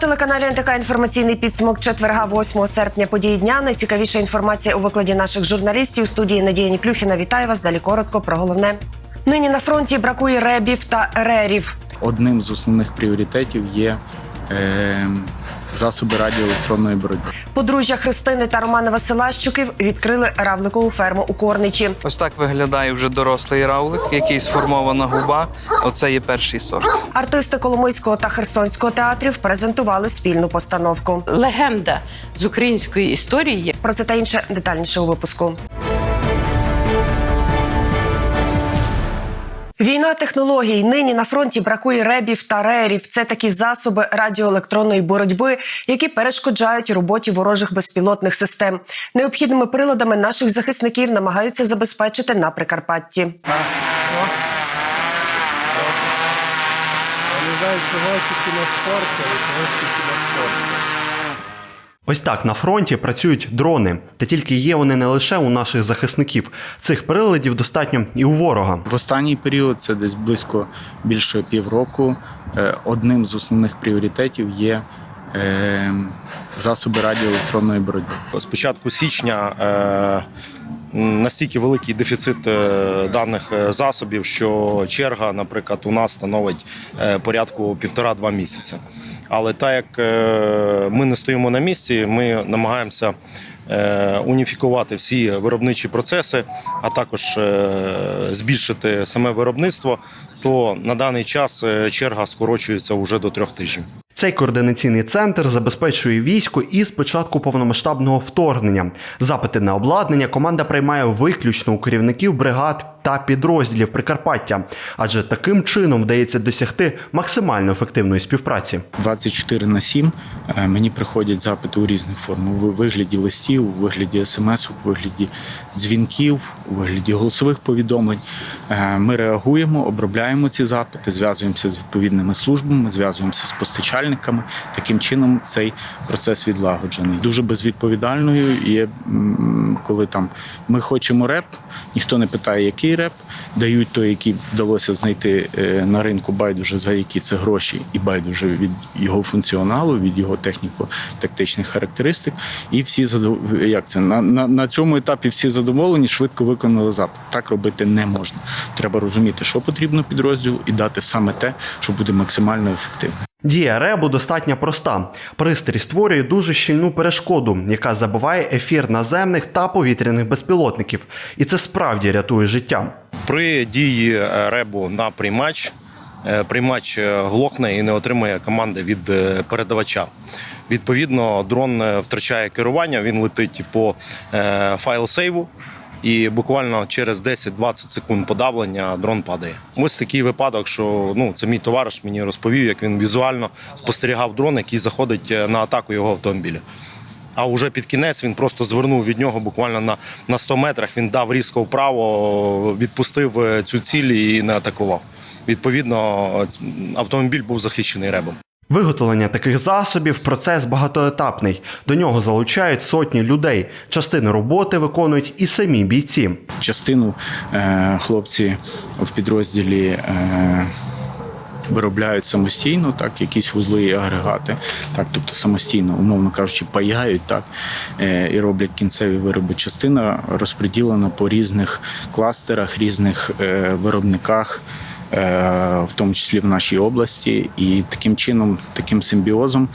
телеканалі НТК інформаційний підсумок четверга, 8 серпня. Події дня. Найцікавіша інформація у викладі наших журналістів. У студії Надія Ніплюхіна. Вітаю вас. Далі коротко про головне. Нині на фронті бракує ребів та ерерів. Одним з основних пріоритетів є е, засоби радіоелектронної боротьби. Подружжя Христини та Романа Василащуків відкрили равликову ферму у Корничі. Ось так виглядає вже дорослий равлик, який сформована губа. Оце є перший сорт. Артисти Коломийського та Херсонського театрів презентували спільну постановку. легенда з української історії. Про це та інше детальніше у випуску. Війна технологій нині на фронті бракує ребів та рерів. Це такі засоби радіоелектронної боротьби, які перешкоджають роботі ворожих безпілотних систем. Необхідними приладами наших захисників намагаються забезпечити на Прикарпатті. Ось так на фронті працюють дрони, та тільки є вони не лише у наших захисників. Цих приладів достатньо і у ворога. В останній період, це десь близько більше півроку, е, одним з основних пріоритетів є е, засоби радіоелектронної боротьби. З початку січня е, настільки великий дефіцит даних засобів, що черга, наприклад, у нас становить порядку півтора-два місяці. Але так як е, ми не стоїмо на місці, ми намагаємося е, уніфікувати всі виробничі процеси, а також е, збільшити саме виробництво, то на даний час черга скорочується вже до трьох тижнів. Цей координаційний центр забезпечує військо і з початку повномасштабного вторгнення. Запити на обладнання команда приймає виключно у керівників бригад та підрозділів Прикарпаття, адже таким чином вдається досягти максимально ефективної співпраці. 24 на 7 е, мені приходять запити у різних форм у вигляді листів, у вигляді смс, у вигляді дзвінків, у вигляді голосових повідомлень. Е, Ми реагуємо, обробляємо ці запити, зв'язуємося з відповідними службами, зв'язуємося з постачальниками. Таким чином цей процес відлагоджений. Дуже безвідповідальною є, коли там ми хочемо реп, ніхто не питає, який реп, дають той, який вдалося знайти е, на ринку байдуже за які це гроші, і байдуже від його функціоналу, від його техніко-тактичних характеристик. І всі як це на, на, на цьому етапі всі задоволені, швидко виконали запит. Так робити не можна. Треба розуміти, що потрібно підрозділу, і дати саме те, що буде максимально ефективно. Дія ребу достатньо проста. Пристрій створює дуже щільну перешкоду, яка забиває ефір наземних та повітряних безпілотників, і це справді рятує життя. При дії ребу на приймач е, приймач е, глохне і не отримує команди від е, передавача. Відповідно, дрон втрачає керування, він летить по е, файл-сейву. І буквально через 10-20 секунд подавлення дрон падає. Ось такий випадок, що ну це мій товариш мені розповів, як він візуально спостерігав дрон, який заходить е, на атаку його автомобіля. А вже під кінець він просто звернув від нього буквально на, на 100 метрах. Він дав різко вправо, відпустив е, цю ціль і не атакував. Відповідно, автомобіль був захищений ребом. Виготовлення таких засобів процес багатоетапний. До нього залучають сотні людей. Частину роботи виконують і самі бійці. Частину е, хлопці в підрозділі. Е, Виробляють самостійно, так, якісь вузли і агрегати, так, тобто самостійно, умовно кажучи, паяють так, е, і роблять кінцеві вироби. Частина розподілена по різних кластерах, різних е, виробниках, в тому числі в нашій області. І таким чином, таким симбіозом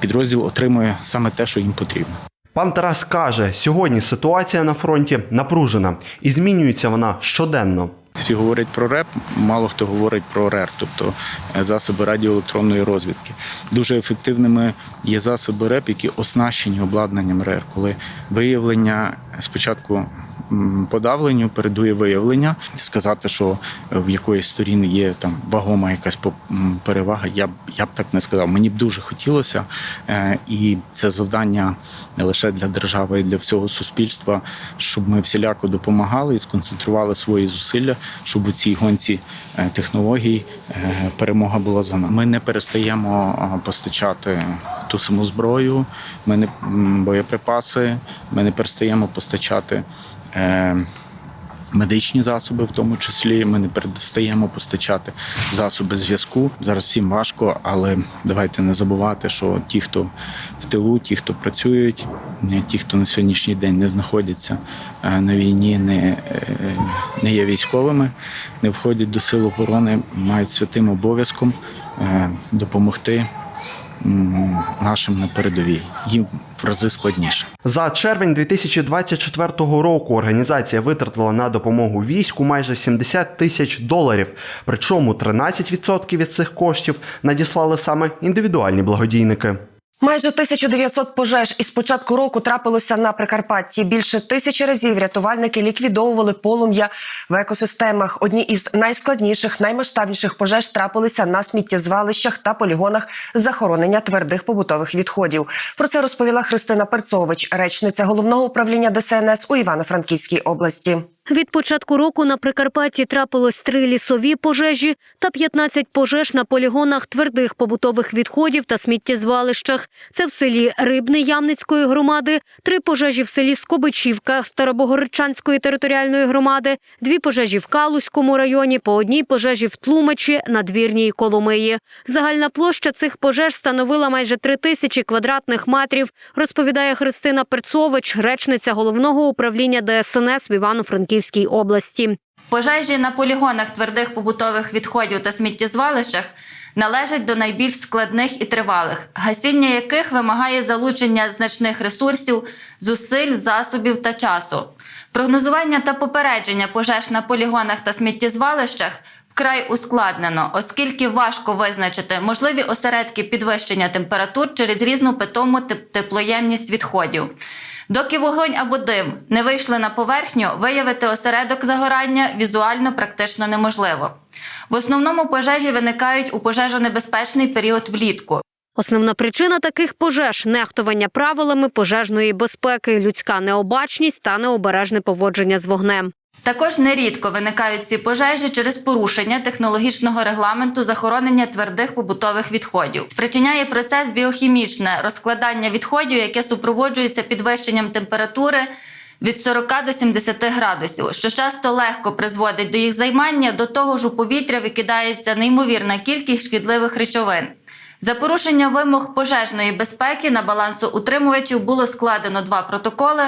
підрозділ отримує саме те, що їм потрібно. Пан Тарас каже, сьогодні ситуація на фронті напружена і змінюється вона щоденно. Всі говорять про РЕП, мало хто говорить про РЕР, тобто е, засоби радіоелектронної розвідки. Дуже ефективними є засоби РЕП, які оснащені обладнаннм РЕР, коли виявлення спочатку. Подавленню передує виявлення, сказати, що в якоїсь сторін є там вагома якась перевага. Я б я б так не сказав. Мені б дуже хотілося, е, і це завдання не лише для держави, й для всього суспільства, щоб ми всіляко допомагали і сконцентрували свої зусилля, щоб у цій гонці е, технологій е, перемога була за нами. Ми не перестаємо постачати ту саму зброю, ми не боєприпаси, ми не перестаємо постачати. Е, Медичні засоби, в тому числі, ми не перестаємо постачати засоби зв'язку. Зараз всім важко, але давайте не забувати, що ті, хто в тилу, ті, хто працюють, е, ті, хто на сьогоднішній день не знаходяться е, на війні, не, не є військовими, не входять до сил оборони, мають святим обов'язком допомогти нашим на передовій. Їм в рази складніше. За червень 2024 року організація витратила на допомогу війську майже 70 тисяч доларів. Причому 13% від цих коштів надіслали саме індивідуальні благодійники. Майже 1900 пожеж із початку року трапилося на Прикарпатті. Більше тисячі разів рятувальники ліквідовували полум'я в екосистемах. Одні із найскладніших, наймасштабніших пожеж трапилися на сміттєзвалищах та полігонах захоронення твердих побутових відходів. Про це розповіла Христина Перцович, речниця головного управління ДСНС у Івано-Франківській області. Від початку року на Прикарпатті трапилось три лісові пожежі та 15 пожеж на полігонах твердих побутових відходів та сміттєзвалищах. Це в селі Рибне Ямницької громади, три пожежі в селі Скобичівка Старобогородчанської територіальної громади, дві пожежі в Калузькому районі, по одній пожежі в Тлумачі, Надвірній Коломиї. Загальна площа цих пожеж становила майже три тисячі квадратних метрів, розповідає Христина Перцович, речниця головного управління ДСНС в Івано-Франківській області. Пожежі на полігонах твердих побутових відходів та сміттєзвалищах належать до найбільш складних і тривалих, гасіння яких вимагає залучення значних ресурсів, зусиль, засобів та часу. Прогнозування та попередження пожеж на полігонах та сміттєзвалищах вкрай ускладнено, оскільки важко визначити можливі осередки підвищення температур через різну питому теплоємність відходів. Доки вогонь або дим не вийшли на поверхню, виявити осередок загорання візуально практично неможливо. В основному пожежі виникають у пожежонебезпечний період влітку. Основна причина таких пожеж нехтування правилами пожежної безпеки, людська необачність та необережне поводження з вогнем. Також нерідко виникають ці пожежі через порушення технологічного регламенту захоронення твердих побутових відходів. Спричиняє процес біохімічне розкладання відходів, яке супроводжується підвищенням температури від 40 до 70 градусів, що часто легко призводить до їх займання. До того ж, у повітря викидається неймовірна кількість шкідливих речовин. За порушення вимог пожежної безпеки на балансоутримувачів було складено два протоколи.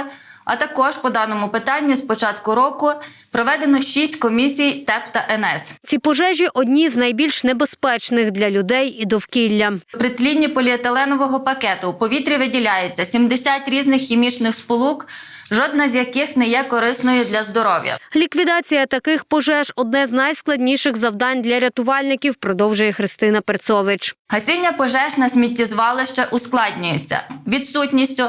А також по даному питанню з початку року проведено шість комісій ТЕП та НС. Ці пожежі одні з найбільш небезпечних для людей і довкілля. При тлінні поліетиленового пакету у повітрі виділяється 70 різних хімічних сполук, жодна з яких не є корисною для здоров'я. Ліквідація таких пожеж одне з найскладніших завдань для рятувальників, продовжує Христина Перцович. Гасіння пожеж на сміттєзвалище ускладнюється відсутністю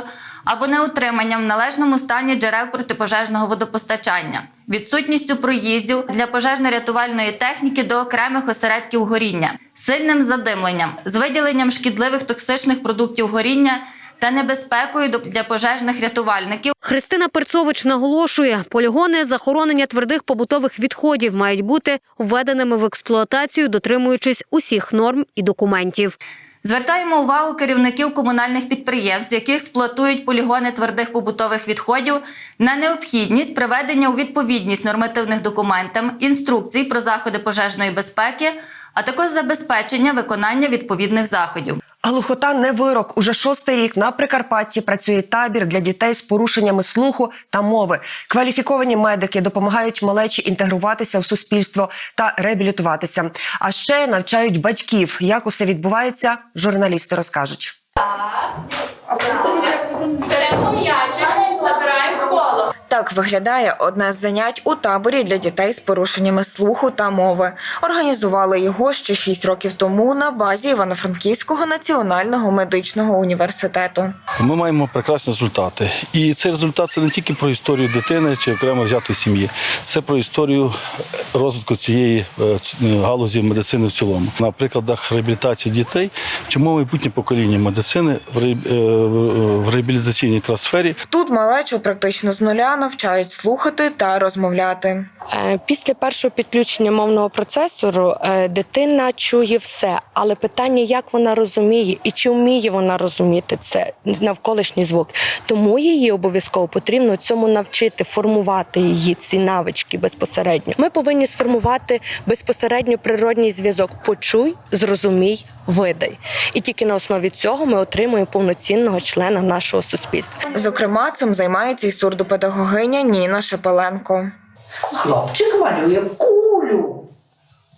або неутриманням в належному стані джерел протипожежного водопостачання, відсутністю проїздів для пожежно-рятувальної техніки до окремих осередків горіння, сильним задимленням, з виділенням шкідливих токсичних продуктів горіння та небезпекою для пожежних рятувальників. Христина Перцович наголошує, полігони захоронення твердих побутових відходів мають бути введеними в експлуатацію, дотримуючись усіх норм і документів. Звертаємо увагу керівників комунальних підприємств, які експлуатують полігони твердих побутових відходів, на необхідність приведення у відповідність нормативних документам, інструкцій про заходи пожежної безпеки, а також забезпечення виконання відповідних заходів. Глухота не вирок. Уже шостий рік на Прикарпатті працює табір для дітей з порушеннями слуху та мови. Кваліфіковані медики допомагають малечі інтегруватися в суспільство та реабілітуватися. А ще навчають батьків. Як усе відбувається, журналісти розкажуть. Беремо м'ячик. Так виглядає одне з занять у таборі для дітей з порушеннями слуху та мови. Організували його ще 6 років тому на базі Івано-Франківського національного медичного університету. Ми маємо прекрасні результати. І цей результат це не тільки про історію дитини чи окремо взятої сім'ї, це про історію розвитку цієї е, галузі медицини в цілому. На прикладах реабілітації дітей вчимо майбутнє покоління медицини в е, реабілітаційній сфері. Тут малечу практично з нуля навчають слухати та розмовляти. Е, Після першого підключення мовного процесору е, дитина чує все, але питання, як вона розуміє і чи вміє вона розуміти це навколишній звук. Тому її обов'язково потрібно цьому навчити, формувати її ці навички безпосередньо. Ми повинні сформувати безпосередньо природній зв'язок. Почуй, зрозумій, видай. І тільки на основі цього ми отримуємо повноцінного члена нашого суспільства. Зокрема, цим займається і сурдопедагогиня Ніна Шепеленко. Хлопчик малює кулю.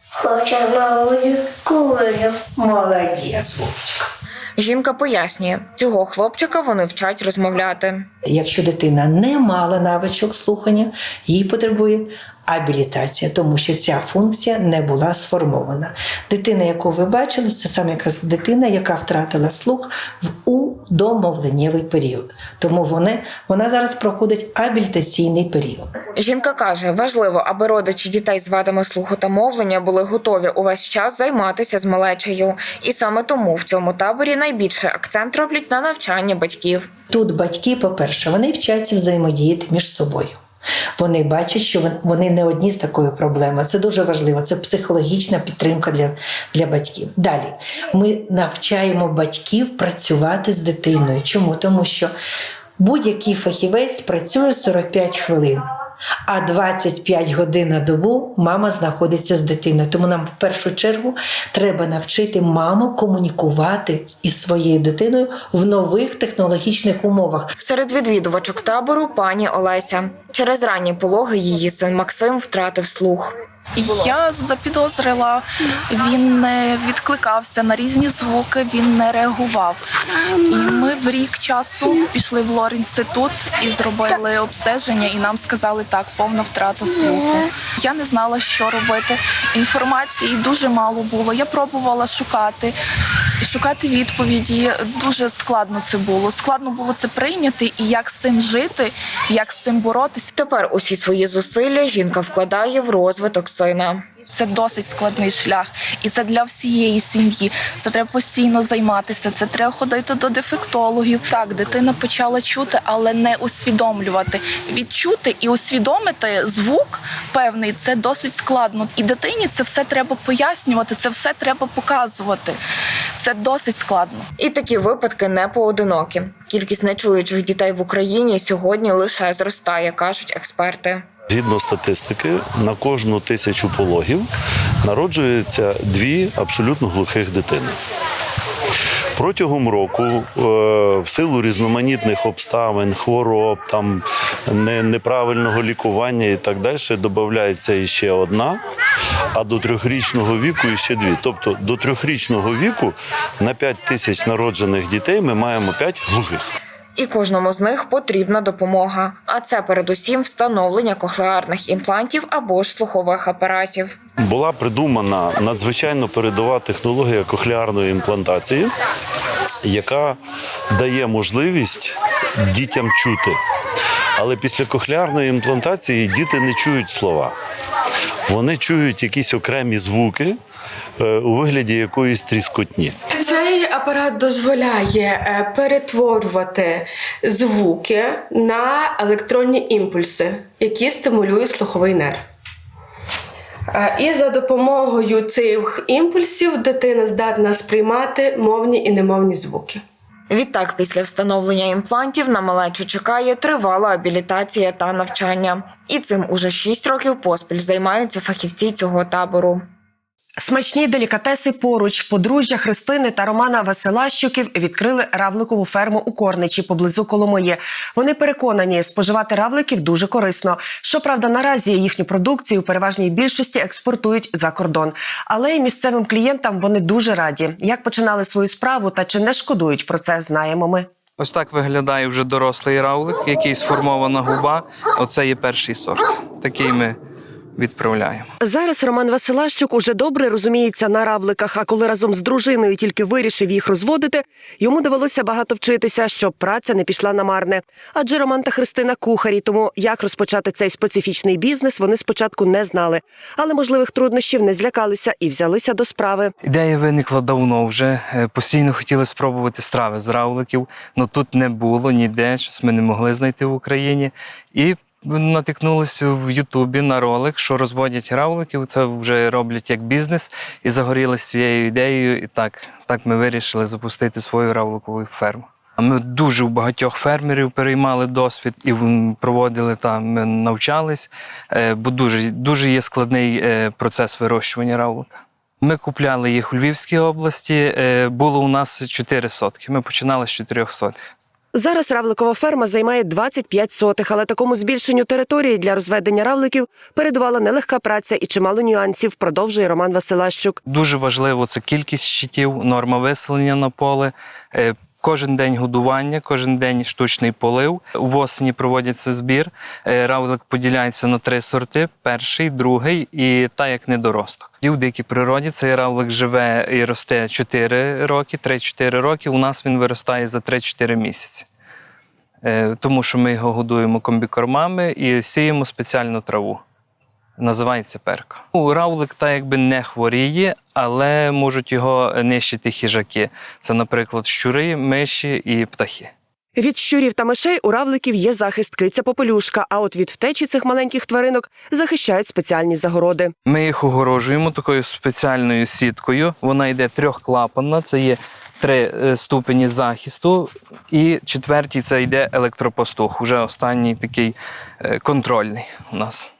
Хлопчик малює кулю. Молодець, Вовчик. Жінка пояснює, цього хлопчика вони вчать розмовляти. Якщо дитина не мала навичок слухання, їй потребує абілітація, тому що ця функція не була сформована. Дитина, яку ви бачили, це саме якраз дитина, яка втратила слух в у домовленнєвий період. Тому вони, вона зараз проходить абілітаційний період. Жінка каже, важливо, аби родичі дітей з вадами слуху та мовлення були готові увесь час займатися з малечею. І саме тому в цьому таборі найбільше акцент роблять на навчання батьків. Тут батьки, по-перше, вони вчаться взаємодіяти між собою. Вони бачать, що вон- вони не одні з такою проблемою. Це дуже важливо. Це психологічна підтримка для, для батьків. Далі ми навчаємо батьків працювати з дитиною. Чому? Тому що будь-який фахівець працює 45 хвилин. А 25 годин на добу мама знаходиться з дитиною. Тому нам в першу чергу треба навчити маму комунікувати із своєю дитиною в нових технологічних умовах. Серед відвідувачок табору пані Олеся. Через ранні пологи її син Максим втратив слух. Я запідозрила, він не відкликався на різні звуки, він не реагував. І ми в рік часу пішли в лор-інститут і зробили обстеження, і нам сказали так, повна втрата слуху. Я не знала, що робити. Інформації дуже мало було. Я пробувала шукати, шукати відповіді. Дуже складно це було. Складно було це прийняти і як з цим жити, як з цим боротися. Тепер усі свої зусилля жінка вкладає в розвиток сина. Це досить складний шлях, і це для всієї сім'ї. Це треба постійно займатися. Це треба ходити до дефектологів. Так, дитина почала чути, але не усвідомлювати. Відчути і усвідомити звук певний це досить складно. І дитині це все треба пояснювати, це все треба показувати. Це досить складно. І такі випадки не поодинокі. Кількість нечуючих дітей в Україні сьогодні лише зростає, кажуть експерти. Згідно статистики, на кожну тисячу пологів народжується дві абсолютно глухих дитини. Протягом року, е, в силу різноманітних обставин, хвороб, там неправильного лікування і так далі, додається іще одна, а до трьохрічного віку іще дві. Тобто до трьохрічного віку на 5 тисяч народжених дітей ми маємо 5 глухих. І кожному з них потрібна допомога. А це передусім встановлення кохлеарних імплантів або ж слухових апаратів. Була придумана надзвичайно передова технологія кохлеарної імплантації, яка дає можливість дітям чути. Але після кохлеарної імплантації діти не чують слова. Вони чують якісь окремі звуки у вигляді якоїсь тріскотні. Цей апарат дозволяє е, перетворювати звуки на електронні імпульси, які стимулюють слуховий нерв. Е, І за допомогою цих імпульсів дитина здатна сприймати мовні і немовні звуки. Відтак, після встановлення імплантів на малечу чекає тривала абілітація та навчання. І цим уже 6 років поспіль займаються фахівці цього табору. Смачні делікатеси поруч подружжя Христини та Романа Веселащуків відкрили равликову ферму у Корничі поблизу Коломиї. Вони переконані, споживати равликів дуже корисно. Щоправда, наразі їхню продукцію у переважній більшості експортують за кордон. Але й місцевим клієнтам вони дуже раді. Як починали свою справу та чи не шкодують про це, знаємо ми. Ось так виглядає вже дорослий равлик, який сформована губа. Оце є перший сорт. Такий ми відправляємо. Зараз Роман Василащук уже добре розуміється на равликах. А коли разом з дружиною тільки вирішив їх розводити, йому довелося багато вчитися, щоб праця не пішла на марне. Адже Роман та Христина кухарі, тому як розпочати цей специфічний бізнес, вони спочатку не знали. Але можливих труднощів не злякалися і взялися до справи. Ідея виникла давно вже. Е, Постійно хотіли спробувати страви з равликів, але тут не було ніде, щось ми не могли знайти в Україні. І натикнулися в Ютубі на ролик, що розводять равликів. Це вже роблять як бізнес, і загорілися цією ідеєю. І так, так ми вирішили запустити свою равликову ферму. А Ми дуже у багатьох фермерів переймали досвід і проводили там, ми навчались, е, бо дуже, дуже є складний е, процес вирощування равлика. Ми купляли їх у Львівській області. е, Було у нас 4 сотки. Ми починали з 4 сотих. Зараз равликова ферма займає 25 сотих, але такому збільшенню території для розведення равликів передувала нелегка праця і чимало нюансів. Продовжує Роман Василащук. Дуже важливо це кількість щитів, норма виселення на поле. Кожен день годування, кожен день штучний полив. У осені проводиться збір. Е, Равлик поділяється на три сорти: перший, другий і та як недоросток. І в дикій природі цей равлик живе і росте 4 роки, 3-4 роки. У нас він виростає за 3-4 місяці. Е, Тому що ми його годуємо комбікормами і сіємо спеціальну траву. Називається перка. Ну, Равлик та якби не хворіє, але можуть його нищити хижаки. Це, наприклад, щури, миші і птахи. Від щурів та мишей у равликів є захист киця попелюшка, а от від втечі цих маленьких тваринок захищають спеціальні загороди. Ми їх огорожуємо такою спеціальною сіткою. Вона йде трьохклапанна, це є три е, ступені захисту, і четвертій це йде електропастух. Уже останній такий е, контрольний у нас,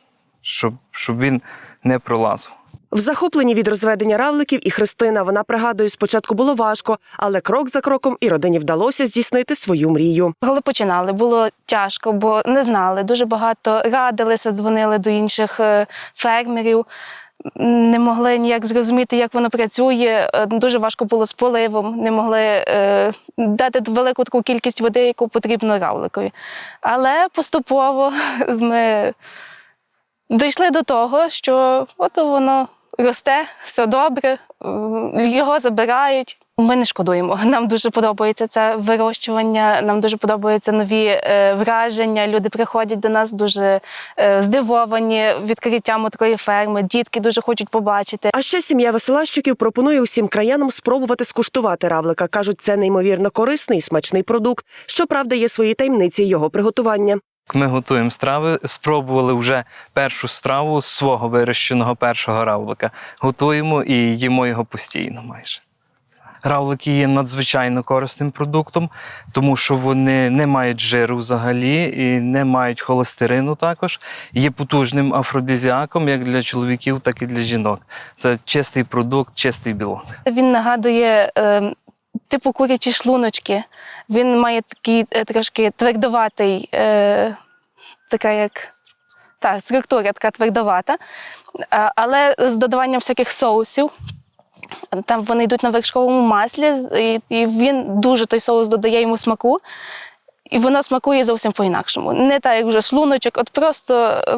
щоб, щоб він не пролазив. В захопленні від розведення равликів і Христина вона пригадує, спочатку було важко, але крок за кроком і родині вдалося здійснити свою мрію. Коли починали, було тяжко, бо не знали. Дуже багато радилися, дзвонили до інших е, фермерів. Не могли ніяк зрозуміти, як воно працює. Е, Дуже важко було з поливом, не могли е, дати велику таку кількість води, яку потрібно равликові. Але поступово ми дійшли до того, що от воно росте, все добре, його забирають. Ми не шкодуємо. Нам дуже подобається це вирощування, нам дуже подобаються нові е, враження. Люди приходять до нас дуже е, здивовані відкриттям такої ферми. Дітки дуже хочуть побачити. А ще сім'я Веселащиків пропонує усім краянам спробувати скуштувати равлика. кажуть, це неймовірно корисний смачний продукт. Щоправда, є свої таємниці його приготування. Ми готуємо страви. Спробували вже першу страву з свого вирощеного першого равлика. Готуємо і їмо його постійно майже. Равлики є надзвичайно корисним продуктом, тому що вони не мають жиру взагалі і не мають холестерину також. Є потужним афродизіаком як для чоловіків, так і для жінок. Це чистий продукт, чистий білок. Він нагадує е, типу курячі шлуночки. Він має такий е, трошки твердоватий, е, така як та, структура така твердовата, але з додаванням всяких соусів. Там вони йдуть на вершковому маслі, і, він дуже той соус додає йому смаку, і воно смакує зовсім по-інакшому. Не так, як вже шлуночок, от просто е,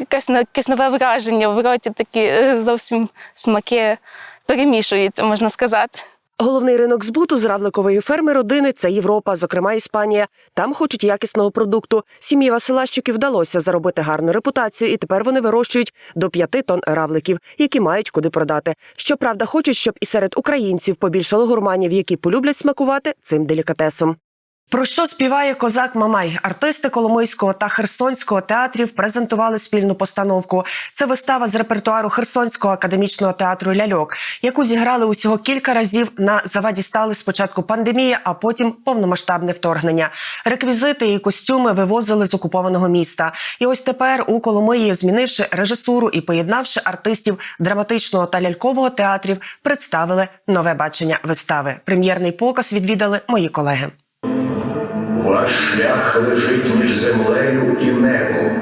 якесь, якесь нове враження в роті, такі е, зовсім смаки перемішуються, можна сказати. Головний ринок збуту з равликової ферми родини це Європа, зокрема Іспанія. Там хочуть якісного продукту. Сім'ї Василащуків вдалося заробити гарну репутацію, і тепер вони вирощують до п'яти тонн равликів, які мають куди продати. Щоправда, хочуть, щоб і серед українців побільшало гурманів, які полюблять смакувати цим делікатесом. Про що співає козак Мамай? Артисти Коломийського та Херсонського театрів презентували спільну постановку. Це вистава з репертуару Херсонського академічного театру Ляльок, яку зіграли усього кілька разів на заваді стали спочатку пандемія, а потім повномасштабне вторгнення. Реквізити і костюми вивозили з окупованого міста. І ось тепер у Коломиї, змінивши режисуру і поєднавши артистів драматичного та лялькового театрів, представили нове бачення вистави. Прем'єрний показ відвідали мої колеги. Шлях лежить між землею і небом.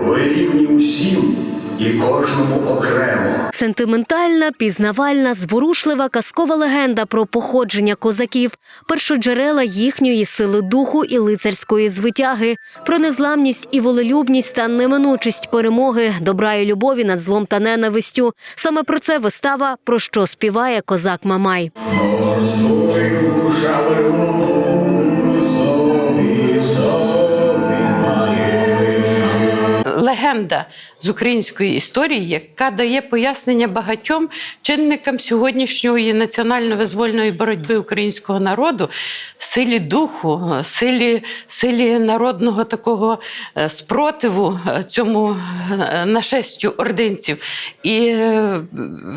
Ви рівні усім і кожному окремо. Сентиментальна, пізнавальна, зворушлива казкова легенда про походження козаків, першоджерела їхньої сили духу і лицарської звитяги, про незламність і волелюбність та неминучість перемоги, добра і любові над злом та ненавистю. Саме про це вистава про що співає козак Мамай. Легенда з української історії, яка дає пояснення багатьом чинникам сьогоднішньої національно-визвольної боротьби українського народу, силі духу, силі, силі народного такого е, спротиву е, цьому е, нашестю ординців. І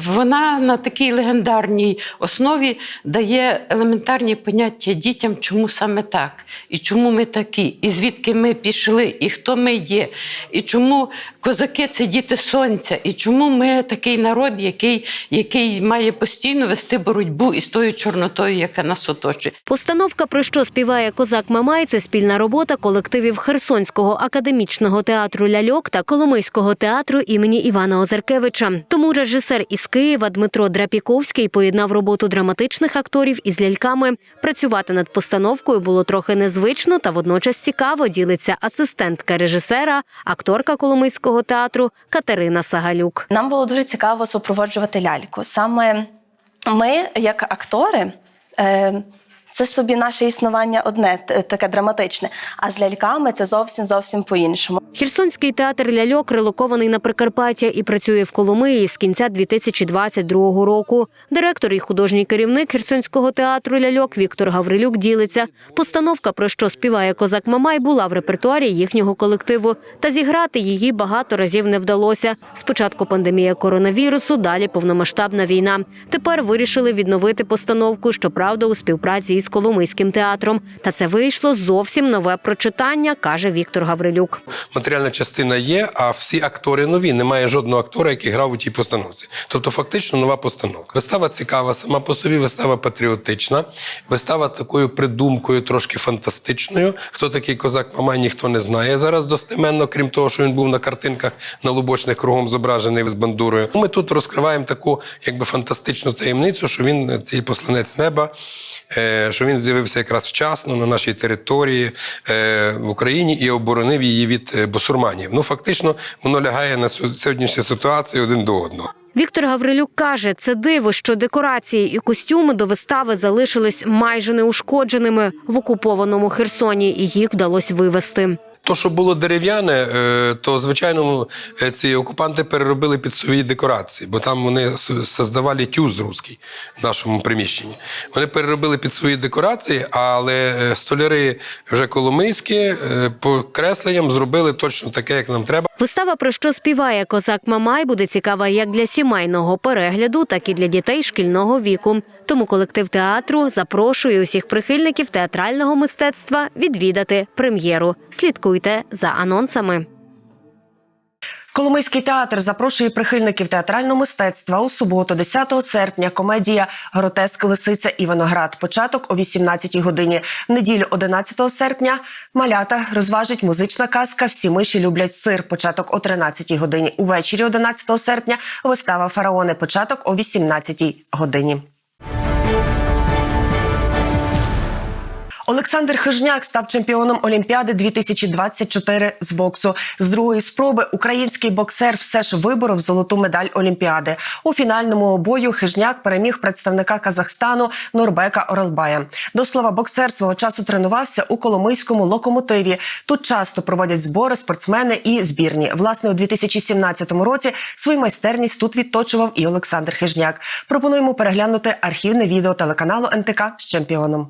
вона на такій легендарній основі дає елементарні поняття дітям, чому саме так, і чому ми такі, і звідки ми пішли, і хто ми є, і чому козаки це діти сонця, і чому ми такий народ, який, який має постійно вести боротьбу із тою чорнотою, яка нас оточує. Постановка, про що співає козак Мамай, це спільна робота колективів Херсонського академічного театру ляльок та Коломийського театру імені Івана Озеркевича. Тому режисер із Києва Дмитро Драпіковський поєднав роботу драматичних акторів із ляльками. Працювати над постановкою було трохи незвично та водночас цікаво. Ділиться асистентка режисера, акторка Коломийського театру Катерина Сагалюк. Нам було дуже цікаво супроводжувати ляльку. Саме ми, як актори, е, це собі наше існування одне, таке драматичне. А з ляльками це зовсім зовсім по-іншому. Херсонський театр ляльок релокований на Прикарпаття і працює в Коломиї з кінця 2022 року. Директор і художній керівник Херсонського театру ляльок Віктор Гаврилюк ділиться. Постановка, про що співає козак Мамай, була в репертуарі їхнього колективу. Та зіграти її багато разів не вдалося. Спочатку пандемія коронавірусу, далі повномасштабна війна. Тепер вирішили відновити постановку, щоправда, у співпраці із Коломийським театром. Та це вийшло зовсім нове прочитання, каже Віктор Гаврилюк. Матеріальна частина є, а всі актори нові. Немає жодного актора, який грав у тій постановці. Тобто, фактично нова постановка. Вистава цікава, сама по собі вистава патріотична, вистава такою придумкою, трошки фантастичною. Хто такий козак Мамай, ніхто не знає зараз достеменно, крім того, що він був на картинках на лубочних кругом зображений з бандурою. Ми тут розкриваємо таку якби фантастичну таємницю, що він е, посланець неба. Е, Що він з'явився якраз вчасно на нашій території е, в Україні і оборонив її від е, бусурманів. Ну фактично воно лягає на сьогоднішню ситуацію один до одного. Віктор Гаврилюк каже, це диво, що декорації і костюми до вистави залишились майже неушкодженими в окупованому Херсоні, і їх вдалося вивезти. То, що було дерев'яне, е, то звичайно е, ці окупанти переробили під свої декорації, бо там вони создавали тюз русський в нашому приміщенні. Вони переробили під свої декорації, але е, столяри вже коломийські по кресленням зробили точно таке, як нам треба. Вистава, про що співає козак Мамай, буде цікава як для сімейного перегляду, так і для дітей шкільного віку. Тому колектив театру запрошує усіх прихильників театрального мистецтва відвідати прем'єру. Слідкуйте за анонсами. Коломийський театр запрошує прихильників театрального мистецтва у суботу, 10 серпня. Комедія Гротеск Лисиця і Виноград. Початок о 18-й годині. В неділю 11 серпня малята розважить музична казка Всі миші люблять сир. Початок о 13-й годині. Увечері 11 серпня вистава Фараони. Початок о 18-й годині. Олександр Хижняк став чемпіоном Олімпіади 2024 з боксу. З другої спроби український боксер все ж виборов золоту медаль Олімпіади. У фінальному бою Хижняк переміг представника Казахстану Норбека Оралбая. До слова, боксер свого часу тренувався у Коломийському локомотиві. Тут часто проводять збори спортсмени і збірні. Власне, у 2017 році свою майстерність тут відточував і Олександр Хижняк. Пропонуємо переглянути архівне відео телеканалу НТК з чемпіоном.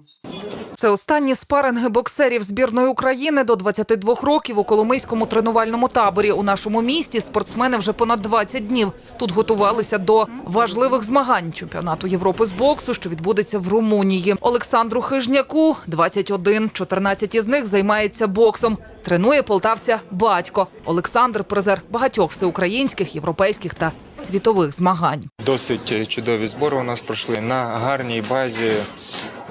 Це останні спаринги боксерів збірної України до 22 років у Коломийському тренувальному таборі. У нашому місті спортсмени вже понад 20 днів. Тут готувалися до важливих змагань чемпіонату Європи з боксу, що відбудеться в Румунії. Олександру Хижняку 21. 14 із них займається боксом. Тренує полтавця батько. Олександр призер багатьох всеукраїнських, європейських та світових змагань. Досить чудові збори у нас пройшли на гарній базі.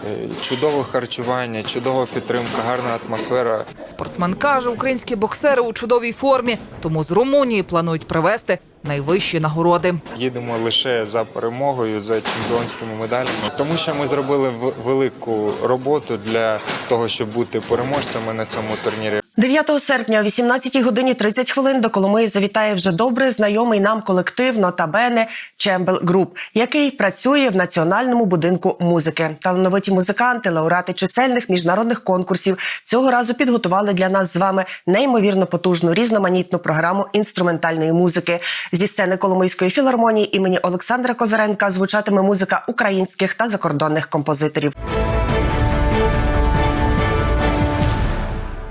Е, Чудове харчування, чудова підтримка, гарна атмосфера. Спортсмен каже, українські боксери у чудовій формі, тому з Румунії планують привезти найвищі нагороди. Їдемо лише за перемогою, за чемпіонськими медалями, тому що ми зробили в- велику роботу для того, щоб бути переможцями на цьому турнірі. 9 серпня о 18 годині 30 хвилин до Коломиї завітає вже добре знайомий нам колектив Нотабене Чембел Груп, який працює в національному будинку музики. Талановиті музиканти, лауреати чисельних міжнародних конкурсів цього разу підготували для нас з вами неймовірно потужну різноманітну програму інструментальної музики. Зі сцени Коломийської філармонії імені Олександра Козаренка звучатиме музика українських та закордонних композиторів.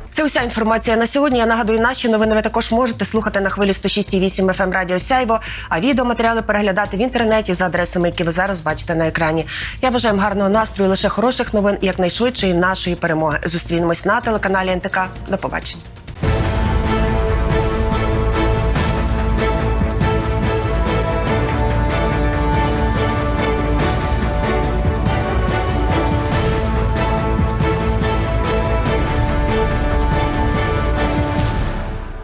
Це уся інформація на сьогодні. Я нагадую, наші новини ви також можете слухати на хвилі 106,8 FM Радіо Сяйво, а відеоматеріали переглядати в інтернеті за адресами, які ви зараз бачите на екрані. Я бажаю вам гарного настрою, лише хороших новин якнайшвидшої нашої перемоги. Зустрінемось на телеканалі НТК. До побачення.